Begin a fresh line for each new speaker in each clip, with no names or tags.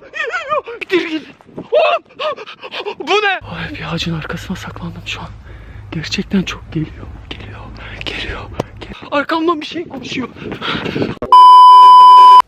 Geliyor. Gir gir. Bu ne? Ay bir ağacın arkasına saklandım şu an. Gerçekten çok geliyor. Geliyor. Geliyor. gel- Arkamdan bir şey koşuyor.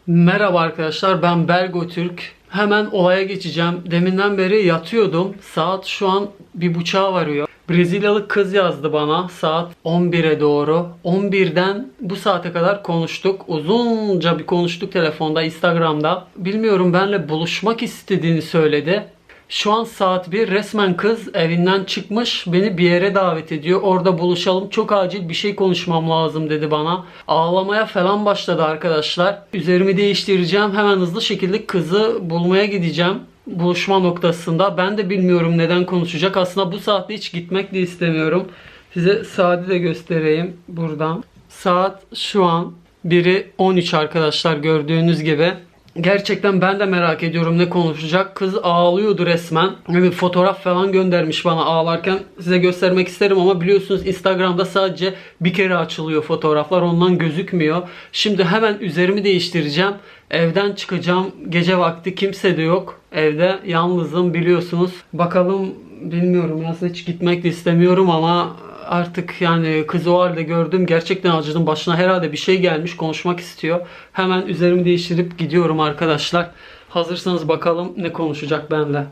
Merhaba arkadaşlar ben Bergo Türk. Hemen olaya geçeceğim. Deminden beri yatıyordum. Saat şu an bir buçuğa varıyor. Brezilyalı kız yazdı bana saat 11'e doğru. 11'den bu saate kadar konuştuk. Uzunca bir konuştuk telefonda, Instagram'da. Bilmiyorum benle buluşmak istediğini söyledi. Şu an saat 1 resmen kız evinden çıkmış beni bir yere davet ediyor. Orada buluşalım çok acil bir şey konuşmam lazım dedi bana. Ağlamaya falan başladı arkadaşlar. Üzerimi değiştireceğim hemen hızlı şekilde kızı bulmaya gideceğim. Buluşma noktasında. Ben de bilmiyorum neden konuşacak. Aslında bu saatte hiç gitmek de istemiyorum. Size saati de göstereyim buradan. Saat şu an biri 13 arkadaşlar gördüğünüz gibi. Gerçekten ben de merak ediyorum ne konuşacak. Kız ağlıyordu resmen. Bir fotoğraf falan göndermiş bana ağlarken. Size göstermek isterim ama biliyorsunuz Instagram'da sadece bir kere açılıyor fotoğraflar. Ondan gözükmüyor. Şimdi hemen üzerimi değiştireceğim. Evden çıkacağım. Gece vakti kimse de yok. Evde yalnızım biliyorsunuz. Bakalım bilmiyorum nasıl hiç gitmek de istemiyorum ama artık yani kızı o halde gördüm. Gerçekten acıdım. Başına herhalde bir şey gelmiş. Konuşmak istiyor. Hemen üzerimi değiştirip gidiyorum arkadaşlar. Hazırsanız bakalım ne konuşacak benimle.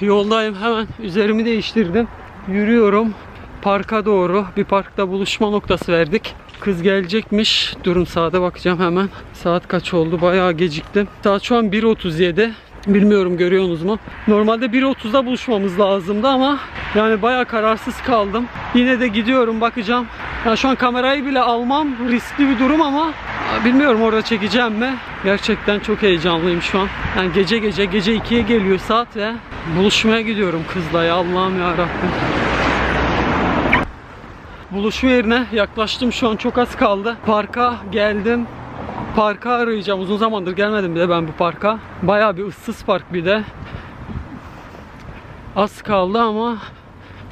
Yoldayım. Hemen üzerimi değiştirdim. Yürüyorum. Parka doğru. Bir parkta buluşma noktası verdik. Kız gelecekmiş. Durun saate bakacağım hemen. Saat kaç oldu? Bayağı geciktim. Saat şu an 1.37. Bilmiyorum görüyorsunuz mu? Normalde 1.30'da buluşmamız lazımdı ama yani bayağı kararsız kaldım. Yine de gidiyorum bakacağım. Ya şu an kamerayı bile almam riskli bir durum ama bilmiyorum orada çekeceğim mi? Gerçekten çok heyecanlıyım şu an. Yani gece gece gece 2'ye geliyor saat ve buluşmaya gidiyorum kızla ya Allah'ım ya Rabbim. Buluşma yerine yaklaştım şu an çok az kaldı. Parka geldim. Parka arayacağım. Uzun zamandır gelmedim bir de ben bu parka. Bayağı bir ıssız park bir de. Az kaldı ama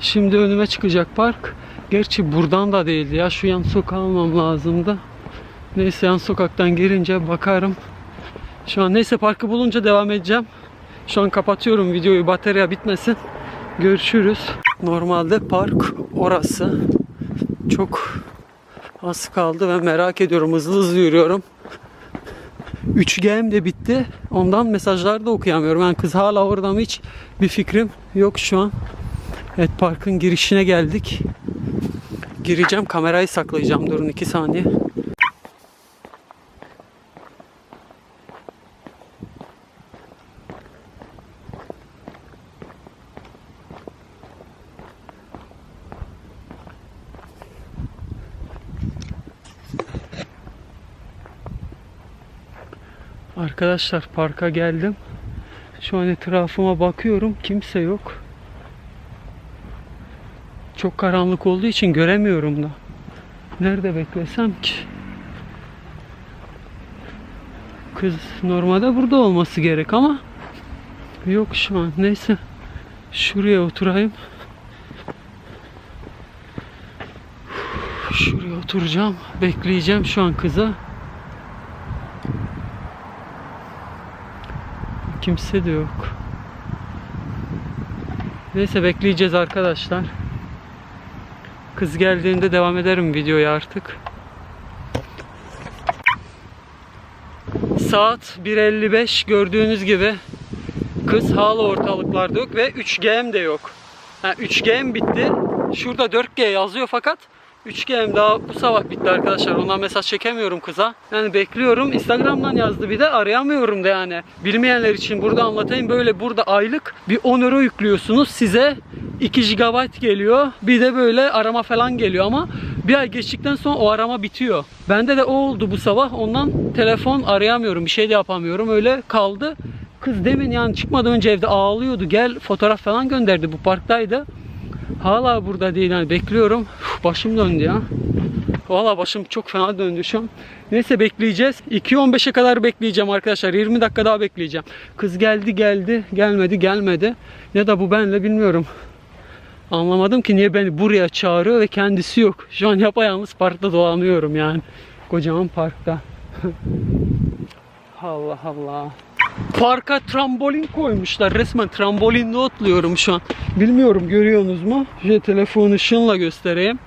şimdi önüme çıkacak park. Gerçi buradan da değildi ya. Şu yan sokağı almam lazımdı. Neyse yan sokaktan girince bakarım. Şu an neyse parkı bulunca devam edeceğim. Şu an kapatıyorum videoyu batarya bitmesin. Görüşürüz. Normalde park orası. Çok az kaldı ve merak ediyorum. Hızlı hızlı yürüyorum. 3G'm de bitti. Ondan mesajlar da okuyamıyorum. Yani kız hala orada mı hiç bir fikrim yok şu an. Evet parkın girişine geldik. Gireceğim kamerayı saklayacağım. Durun 2 saniye. Arkadaşlar parka geldim. Şu an etrafıma bakıyorum. Kimse yok. Çok karanlık olduğu için göremiyorum da. Nerede beklesem ki? Kız normalde burada olması gerek ama yok şu an. Neyse. Şuraya oturayım. Şuraya oturacağım. Bekleyeceğim şu an kıza. Kimse de yok. Neyse bekleyeceğiz arkadaşlar. Kız geldiğinde devam ederim videoya artık. Saat 1.55 gördüğünüz gibi kız hala ortalıklarda yok ve 3G'm de yok. Ha, 3G'm bitti. Şurada 4G yazıyor fakat 3G'm daha bu sabah bitti arkadaşlar. Ondan mesaj çekemiyorum kıza. Yani bekliyorum. Instagram'dan yazdı bir de arayamıyorum da yani. Bilmeyenler için burada anlatayım. Böyle burada aylık bir 10 euro yüklüyorsunuz. Size 2 GB geliyor. Bir de böyle arama falan geliyor ama bir ay geçtikten sonra o arama bitiyor. Bende de o oldu bu sabah. Ondan telefon arayamıyorum. Bir şey de yapamıyorum. Öyle kaldı. Kız demin yani çıkmadan önce evde ağlıyordu. Gel fotoğraf falan gönderdi. Bu parktaydı. Hala burada değil yani bekliyorum. Başım döndü ya. Valla başım çok fena döndü şu an. Neyse bekleyeceğiz. 2.15'e kadar bekleyeceğim arkadaşlar. 20 dakika daha bekleyeceğim. Kız geldi geldi gelmedi gelmedi. Ya da bu benle bilmiyorum. Anlamadım ki niye beni buraya çağırıyor ve kendisi yok. Şu an yapayalnız parkta dolanıyorum yani. Kocaman parkta. Allah Allah. Parka trambolin koymuşlar. Resmen trambolinle otluyorum şu an. Bilmiyorum görüyorsunuz mu? Şöyle telefon ışığınla göstereyim.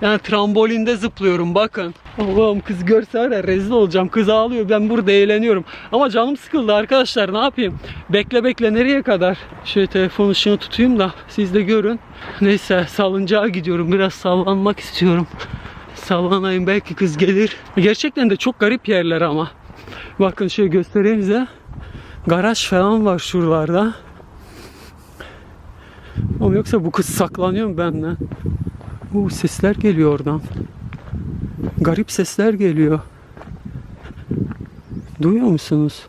Yani trambolinde zıplıyorum bakın. Allah'ım kız görse var ya rezil olacağım. Kız ağlıyor ben burada eğleniyorum. Ama canım sıkıldı arkadaşlar ne yapayım? Bekle bekle nereye kadar? Şöyle telefon ışığını tutayım da siz de görün. Neyse salıncağa gidiyorum. Biraz sallanmak istiyorum. Sallanayım belki kız gelir. Gerçekten de çok garip yerler ama. Bakın şöyle göstereyim size. Garaj falan var şuralarda. Ama yoksa bu kız saklanıyor mu benden? Bu sesler geliyor oradan. Garip sesler geliyor. Duyuyor musunuz?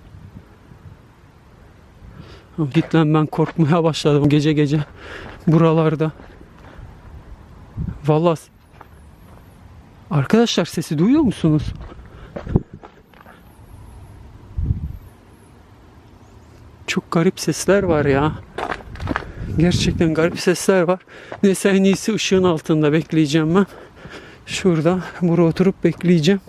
Lan ben korkmaya başladım gece gece buralarda. Vallahi Arkadaşlar sesi duyuyor musunuz? Çok garip sesler var ya. Gerçekten garip sesler var. Neyse en iyisi ışığın altında bekleyeceğim ben. Şurada buraya oturup bekleyeceğim.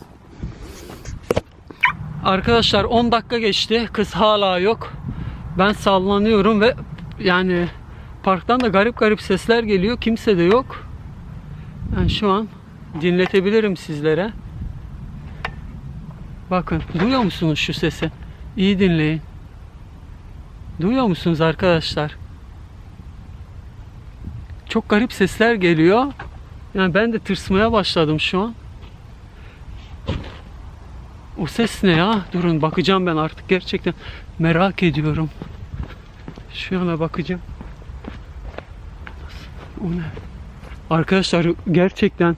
Arkadaşlar 10 dakika geçti. Kız hala yok. Ben sallanıyorum ve yani parktan da garip garip sesler geliyor. Kimse de yok. Ben şu an dinletebilirim sizlere. Bakın duyuyor musunuz şu sesi? İyi dinleyin. Duyuyor musunuz arkadaşlar? Çok garip sesler geliyor. Yani ben de tırsmaya başladım şu an. O ses ne ya? Durun bakacağım ben artık gerçekten merak ediyorum. Şu yana bakacağım. O ne? Arkadaşlar gerçekten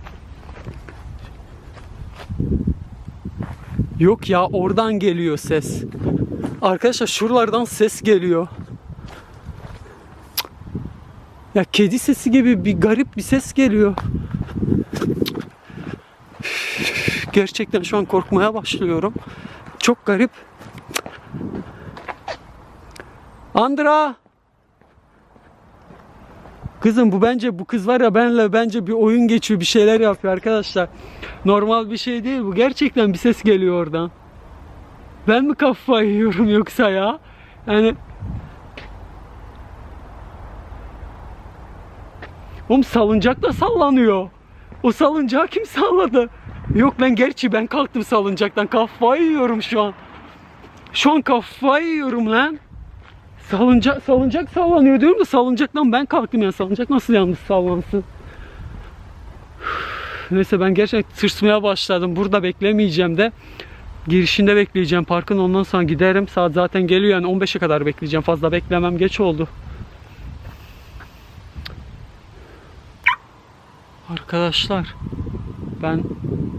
Yok ya oradan geliyor ses. Arkadaşlar şuralardan ses geliyor. Ya kedi sesi gibi bir garip bir ses geliyor. Gerçekten şu an korkmaya başlıyorum. Çok garip. Andra! Kızım bu bence bu kız var ya benle bence bir oyun geçiyor bir şeyler yapıyor arkadaşlar. Normal bir şey değil bu. Gerçekten bir ses geliyor oradan. Ben mi kafayı yiyorum yoksa ya? Yani Oğlum salıncak da sallanıyor. O salıncağı kim salladı? Yok ben gerçi ben kalktım salıncaktan. Kafayı yiyorum şu an. Şu an kafayı yiyorum lan. Salıncak, salıncak sallanıyor diyorum da salıncaktan ben kalktım yani. Salıncak nasıl yalnız sallansın? Neyse ben gerçekten tırsmaya başladım. Burada beklemeyeceğim de. Girişinde bekleyeceğim parkın ondan sonra giderim. Saat zaten geliyor yani 15'e kadar bekleyeceğim. Fazla beklemem geç oldu. Arkadaşlar ben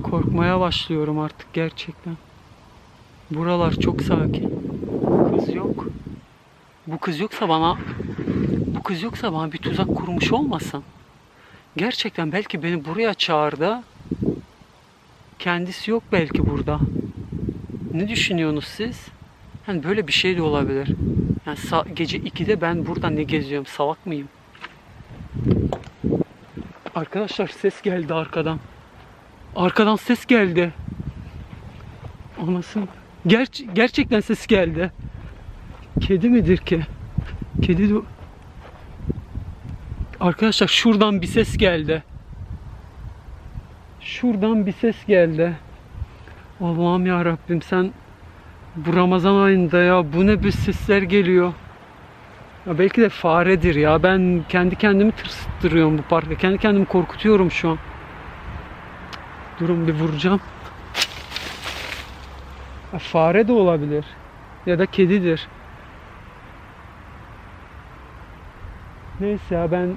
korkmaya başlıyorum artık gerçekten. Buralar çok sakin. Kız yok. Bu kız yoksa bana bu kız yoksa bana bir tuzak kurmuş olmasın. Gerçekten belki beni buraya çağırdı. Kendisi yok belki burada. Ne düşünüyorsunuz siz? Hani böyle bir şey de olabilir. Yani gece 2'de ben burada ne geziyorum? Salak mıyım? Arkadaşlar ses geldi arkadan. Arkadan ses geldi. Anasın. Ger- gerçekten ses geldi. Kedi midir ki? Kedi de... Arkadaşlar şuradan bir ses geldi. Şuradan bir ses geldi. Allah'ım ya Rabbim sen bu Ramazan ayında ya bu ne bir sesler geliyor. Ya belki de faredir ya. Ben kendi kendimi tırsıttırıyorum bu parkta. Kendi kendimi korkutuyorum şu an. Durun bir vuracağım. Ya fare de olabilir. Ya da kedidir. Neyse ya ben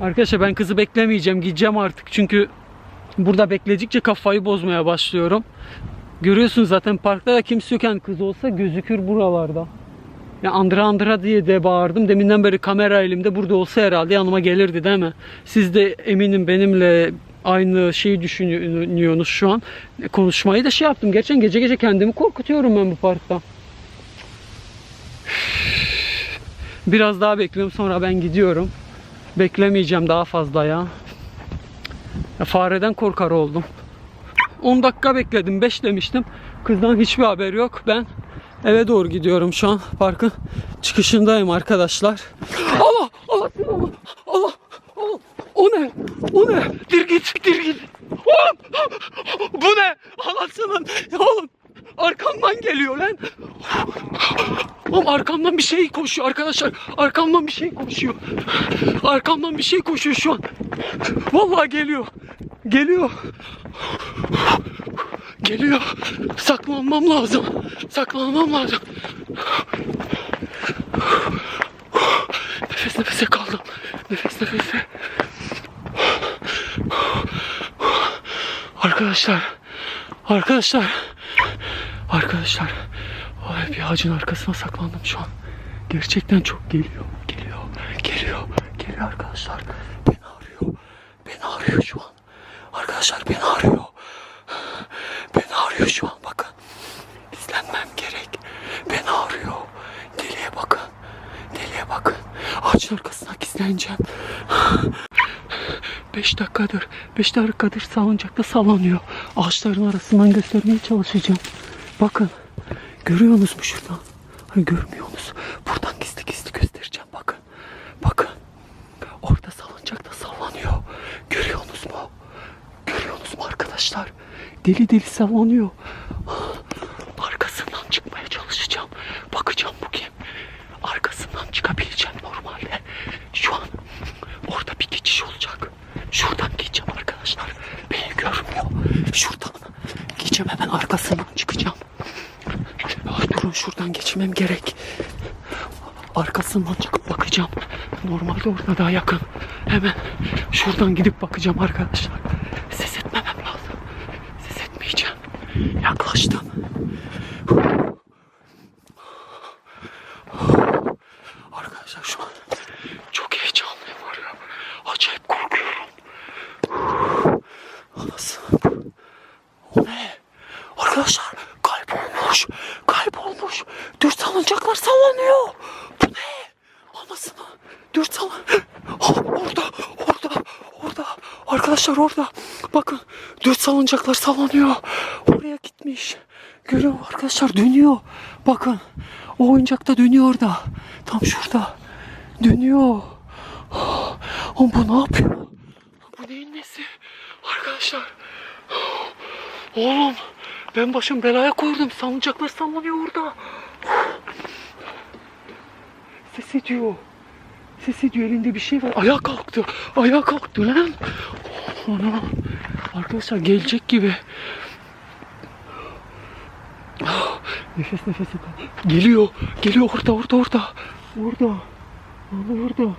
Arkadaşlar ben kızı beklemeyeceğim. Gideceğim artık. Çünkü burada bekledikçe kafayı bozmaya başlıyorum. Görüyorsunuz zaten parkta da kimse yokken kız olsa gözükür buralarda. Ya Andra Andra diye de bağırdım. Deminden beri kamera elimde. Burada olsa herhalde yanıma gelirdi değil mi? Siz de eminim benimle aynı şeyi düşünüyorsunuz şu an. Konuşmayı da şey yaptım. Gerçekten gece gece kendimi korkutuyorum ben bu parkta. Biraz daha bekliyorum sonra ben gidiyorum. Beklemeyeceğim daha fazla ya. Ya fareden korkar oldum. 10 dakika bekledim. 5 demiştim. Kızdan hiçbir haber yok. Ben eve doğru gidiyorum şu an. Parkın çıkışındayım arkadaşlar. Allah! Allah! Allah! Allah! Allah! O ne? O ne? Dir git, dir git. Oğlum! Bu ne? Anasının. Oğlum! Arkamdan geliyor lan. Oğlum arkamdan bir şey koşuyor arkadaşlar. Arkamdan bir şey koşuyor. Arkamdan bir şey koşuyor şu an. Vallahi geliyor. Geliyor. Geliyor. Saklanmam lazım. Saklanmam lazım. Nefes nefese kaldım. Nefes nefese. Arkadaşlar. Arkadaşlar. Arkadaşlar. Bir ağacın arkasına saklandım şu an. Gerçekten çok geliyor. Geliyor. Geliyor. Geliyor arkadaşlar. Beni arıyor. Beni arıyor şu an. Arkadaşlar beni arıyor. Beni arıyor şu an bakın. Gizlenmem gerek. Beni arıyor. Deliye bakın. Deliye bakın. Ağacın arkasına gizleneceğim. 5 dakikadır, 5 dakikadır salıncakta sallanıyor. Ağaçların arasından göstermeye çalışacağım. Bakın. Görüyorsunuz mu şuradan? Hayır görmüyorsunuz. Buradan gizli gizli göstereceğim bakın. Bakın. Orada salıncakta sallanıyor. Görüyorsunuz mu? Görüyorsunuz mu arkadaşlar? Deli deli sallanıyor. Arkasından çıkmaya çalışacağım. Bakacağım bu kim? Arkasından çıkabileceğim normalde. Şu an orada bir geçiş olacak. Şuradan geçeceğim arkadaşlar. Beni görmüyor. Şuradan geçeceğim hemen arkasından çıkacağım. Şuradan geçmem gerek. Arkasından çıkıp bakacağım. Normalde orada daha yakın. Hemen şuradan gidip bakacağım arkadaşlar. Ses etmemem lazım. Ses etmeyeceğim. Yaklaştım. Arkadaşlar şu an çok heyecanlıyım var ya. Acayip korkuyorum. Anasını. O ne? Arkadaşlar kaybolmuş. Kaybolmuş. Dört salıncaklar sallanıyor. Bu ne? Dört salın. Ha, orada. Orada. Orada. Arkadaşlar orada. Bakın. Dört salıncaklar sallanıyor. Oraya gitmiş. Görüyor arkadaşlar dönüyor. Bakın. O oyuncak da dönüyor orada. Tam şurada. Dönüyor. Oğlum bu ne yapıyor? Bu neyin nesi? Arkadaşlar. Oğlum ben başım belaya koydum. Salıncaklar sallanıyor orada. Ses ediyor. Ses ediyor elinde bir şey var. Ayağa kalktı. Ayağa kalktı lan. Ana. Arkadaşlar gelecek gibi. Ah, Nefes nefese kal. Geliyor. Geliyor orada orada orada. Orada. Ana orada.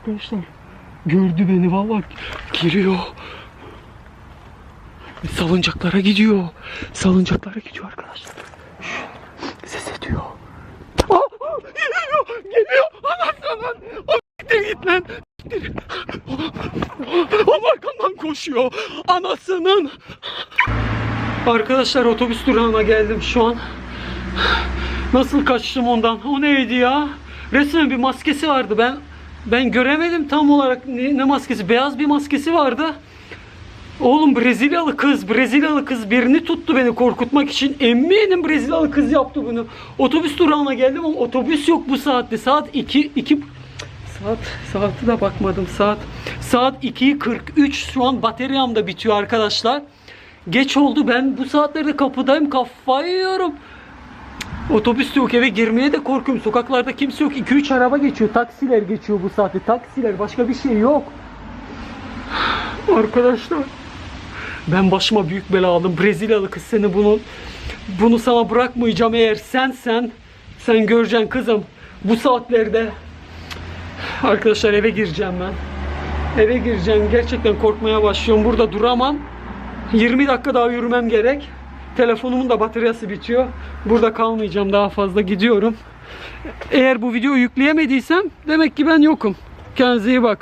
Arkadaşlar. Gördü beni vallahi. Geliyor. Salıncaklara gidiyor. Salıncaklara gidiyor arkadaşlar. Şşş, Ses ediyor. Aa, aa, geliyor, geliyor. Anasının. O Siktir. O arkamdan koşuyor. Anasının. Arkadaşlar otobüs durağına geldim şu an. Nasıl kaçtım ondan? O neydi ya? Resmen bir maskesi vardı. Ben ben göremedim tam olarak ne, ne maskesi. Beyaz bir maskesi vardı. Oğlum Brezilyalı kız, Brezilyalı kız birini tuttu beni korkutmak için. Eminim Brezilyalı kız yaptı bunu. Otobüs durağına geldim ama otobüs yok bu saatte. Saat 2 2 Saat saati de bakmadım. Saat saat 2.43 şu an bataryam da bitiyor arkadaşlar. Geç oldu. Ben bu saatlerde kapıdayım. Kafayı yiyorum. Otobüs yok eve girmeye de korkuyorum. Sokaklarda kimse yok. 2-3 araba geçiyor. Taksiler geçiyor bu saatte. Taksiler başka bir şey yok. Arkadaşlar ben başıma büyük bela aldım. Brezilyalı kız seni bunu bunu sana bırakmayacağım eğer sen sen sen göreceksin kızım bu saatlerde arkadaşlar eve gireceğim ben. Eve gireceğim. Gerçekten korkmaya başlıyorum. Burada duramam. 20 dakika daha yürümem gerek. Telefonumun da bataryası bitiyor. Burada kalmayacağım daha fazla gidiyorum. Eğer bu videoyu yükleyemediysem demek ki ben yokum. Kendinize iyi bakın.